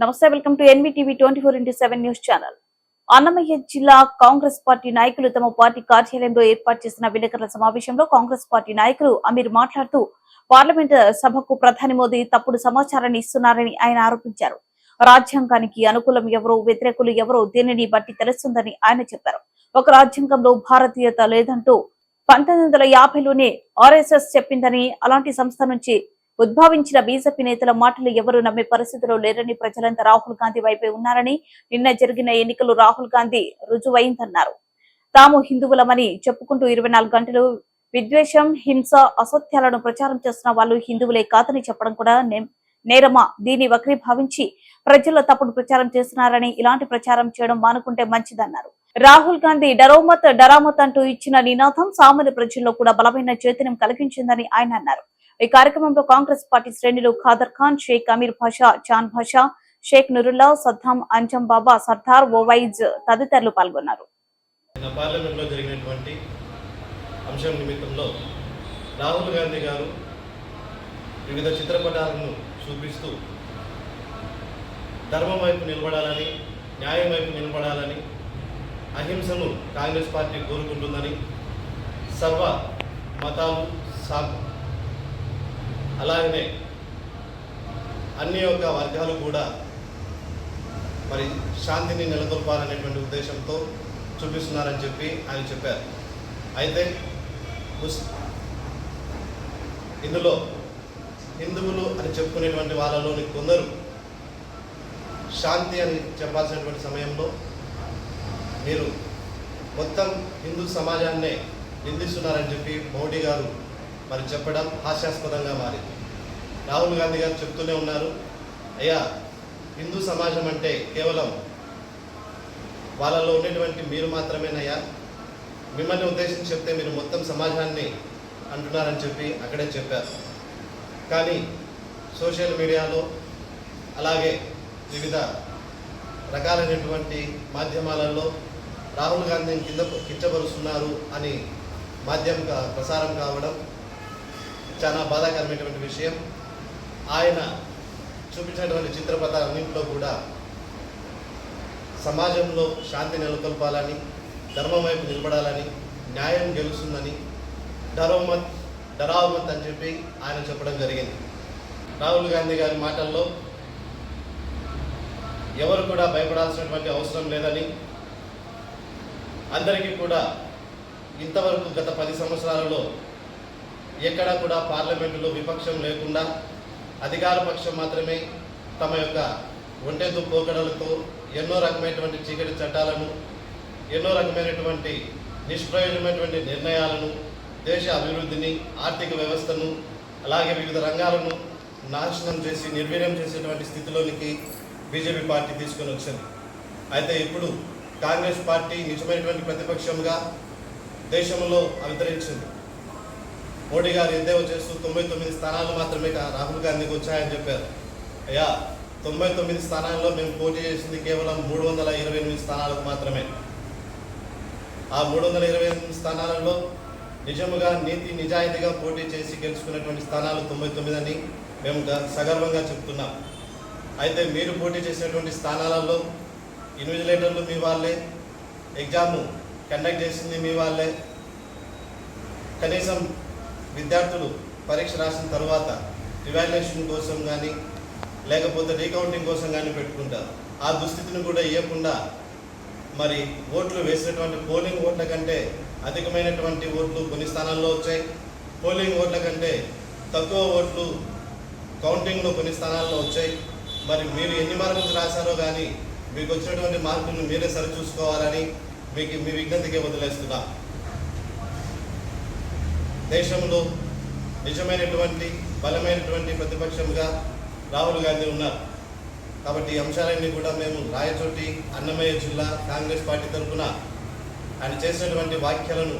నమస్తే welcome to NVTV twenty four into seven news channel. Annamayya జిల్లా Congress party నాయకులు తమ పార్టీ కార్యాలయంలో ఏర్పాటు చేసిన విలేకరుల సమావేశంలో కాంగ్రెస్ పార్టీ నాయకులు అమీర్ మాట్లాడుతూ పార్లమెంట్ సభకు ప్రధాని మోదీ తప్పుడు సమాచారాన్ని ఇస్తున్నారని ఆయన ఆరోపించారు. రాజ్యాంగానికి అనుకూలం ఎవరో వ్యతిరేకులు ఎవరో దీనిని బట్టి తెలుస్తుందని ఆయన చెప్పారు. ఒక రాజ్యాంగంలో భారతీయత లేదంటూ పంతొమ్మిది వందల యాభైలోనే ఆర్ఎస్ఎస్ చెప్పిందని అలాంటి సంస్థ నుంచి ఉద్భవించిన బీజేపీ నేతల మాటలు ఎవరు నమ్మే పరిస్థితిలో లేరని ప్రజలంతా రాహుల్ గాంధీ వైపే ఉన్నారని నిన్న జరిగిన ఎన్నికలు రాహుల్ గాంధీ రుజువైందన్నారు. తాము హిందువులమని చెప్పుకుంటూ ఇరవై నాలుగు గంటలు విద్వేషం హింస అసత్యాలను ప్రచారం చేస్తున్న వాళ్ళు హిందువులే కాదని చెప్పడం కూడా నేరమా? దీన్ని వక్రీభావించి ప్రజల్లో తప్పుడు ప్రచారం చేస్తున్నారని ఇలాంటి ప్రచారం చేయడం మానుకుంటే మంచిదన్నారు. రాహుల్ గాంధీ డరోమత్ డరామత్ అంటూ ఇచ్చిన నినాదం సామాన్య ప్రజల్లో కూడా బలమైన చైతన్యం కలిగించిందని ఆయన అన్నారు. ఈ కార్యక్రమంలో కాంగ్రెస్ పార్టీ శ్రేణులు ఖాదర్ ఖాన్ షేక్ అమీర్ భాషా చాన్ భాషా షేక్ నురుల్లా సద్దాం అంజం బాబా సర్దార్ ఓవైజ్ తదితరులు పాల్గొన్నారు. పార్లమెంట్లో జరిగినటువంటి అంశం నిమిత్తంలో రాహుల్ గాంధీ గారు వివిధ చిత్రపటాలను చూపిస్తూ ధర్మం వైపు నిలబడాలని న్యాయం వైపు నిలబడాలని అహింసను కాంగ్రెస్ పార్టీ కోరుకుంటుందని సర్వ మతాలు సా అలాగనే అన్ని యొక్క వర్గాలు కూడా మరి శాంతిని నెలకొల్పాలనేటువంటి ఉద్దేశంతో చూపిస్తున్నారని చెప్పి ఆయన చెప్పారు. అయితే ముస్ ఇందులో హిందువులు అని చెప్పుకునేటువంటి వాళ్ళలోని కొందరు శాంతి అని చెప్పాల్సినటువంటి సమయంలో మీరు మొత్తం హిందూ సమాజాన్నే నిందిస్తున్నారని చెప్పి మోడీ గారు మరి చెప్పడం హాస్యాస్పదంగా మారింది. రాహుల్ గాంధీ గారు చెప్తూనే ఉన్నారు అయ్యా హిందూ సమాజం అంటే కేవలం వాళ్ళలో ఉన్నటువంటి మీరు మాత్రమేనయ్యా. మిమ్మల్ని ఉద్దేశించి చెప్తే మీరు మొత్తం సమాజాన్ని అంటున్నారని చెప్పి అక్కడే చెప్పారు. కానీ సోషల్ మీడియాలో అలాగే వివిధ రకాలైనటువంటి మాధ్యమాలలో రాహుల్ గాంధీని కింద కించపరుస్తున్నారు అని మాధ్యమం ప్రసారం కావడం చాలా బాధాకరమైనటువంటి విషయం. ఆయన చూపించినటువంటి చిత్రపటాలన్నింటిలో కూడా సమాజంలో శాంతి నెలకొల్పాలని ధర్మం వైపు నిలబడాలని న్యాయం గెలుస్తుందని డరోమత్ ధరావమత్ అని చెప్పి ఆయన చెప్పడం జరిగింది. రాహుల్ గాంధీ గారి మాటల్లో ఎవరు కూడా భయపడాల్సినటువంటి అవసరం లేదని అందరికీ కూడా ఇంతవరకు గత పది సంవత్సరాలలో ఎక్కడా కూడా పార్లమెంటులో విపక్షం లేకుండా అధికార పక్షం మాత్రమే తమ యొక్క ఒంటెద్దు పోకడలతో ఎన్నో రకమైనటువంటి చీకటి చట్టాలను ఎన్నో రకమైనటువంటి నిష్ప్రయోజనమైనటువంటి నిర్ణయాలను దేశ అభివృద్ధిని ఆర్థిక వ్యవస్థను అలాగే వివిధ రంగాలను నాశనం చేసి నిర్వీర్యం చేసేటువంటి స్థితిలోనికి బీజేపీ పార్టీ తీసుకొని వచ్చింది. అయితే ఇప్పుడు కాంగ్రెస్ పార్టీ నిజమైనటువంటి ప్రతిపక్షంగా దేశంలో అవతరించింది. మోడీ గారు ఎద్దేవో చేస్తూ తొంభై తొమ్మిది స్థానాలు మాత్రమే కా- రాహుల్ గాంధీకి వచ్చాయని చెప్పారు. అయ్యా తొంభై తొమ్మిది స్థానాల్లో మేము పోటీ చేసింది కేవలం మూడు వందల ఇరవై ఎనిమిది స్థానాలకు మాత్రమే. ఆ మూడు వందల ఇరవై ఎనిమిది స్థానాలలో నిజముగా నీతి నిజాయితీగా పోటీ చేసి గెలుచుకున్నటువంటి స్థానాలు తొంభై తొమ్మిది అని మేము గ- సగర్వంగా చెప్తున్నాం. అయితే మీరు పోటీ చేసినటువంటి స్థానాలలో ఇన్విజిలేటర్లు మీ వాళ్ళే ఎగ్జామ్ కండక్ట్ చేసింది మీ వాళ్ళే. కనీసం విద్యార్థులు పరీక్ష రాసిన తర్వాత రివాల్యుయేషన్ కోసం కానీ లేకపోతే రీకౌంటింగ్ కోసం కానీ పెట్టుకుంటారు. ఆ దుస్థితిని కూడా ఇవ్వకుండా మరి ఓట్లు వేసినటువంటి పోలింగ్ ఓట్ల కంటే అధికమైనటువంటి ఓట్లు కొన్ని స్థానాల్లో వచ్చాయి. పోలింగ్ ఓట్ల కంటే తక్కువ ఓట్లు కౌంటింగ్లో కొన్ని స్థానాల్లో వచ్చాయి. మరి మీరు ఎన్ని మార్కులు రాశారో కానీ మీకు వచ్చినటువంటి మార్కులను మీరే సరిచూసుకోవాలని మీకు మీ విజ్ఞతకే వదిలేస్తున్నా. దేశంలో నిజమైనటువంటి బలమైనటువంటి ప్రతిపక్షంగా రాహుల్ గాంధీ ఉన్నారు. కాబట్టి ఈ అంశాలన్నీ కూడా మేము రాయచోటి అన్నమయ్య జిల్లా కాంగ్రెస్ పార్టీ తరఫున ఆయన చేసినటువంటి వ్యాఖ్యలను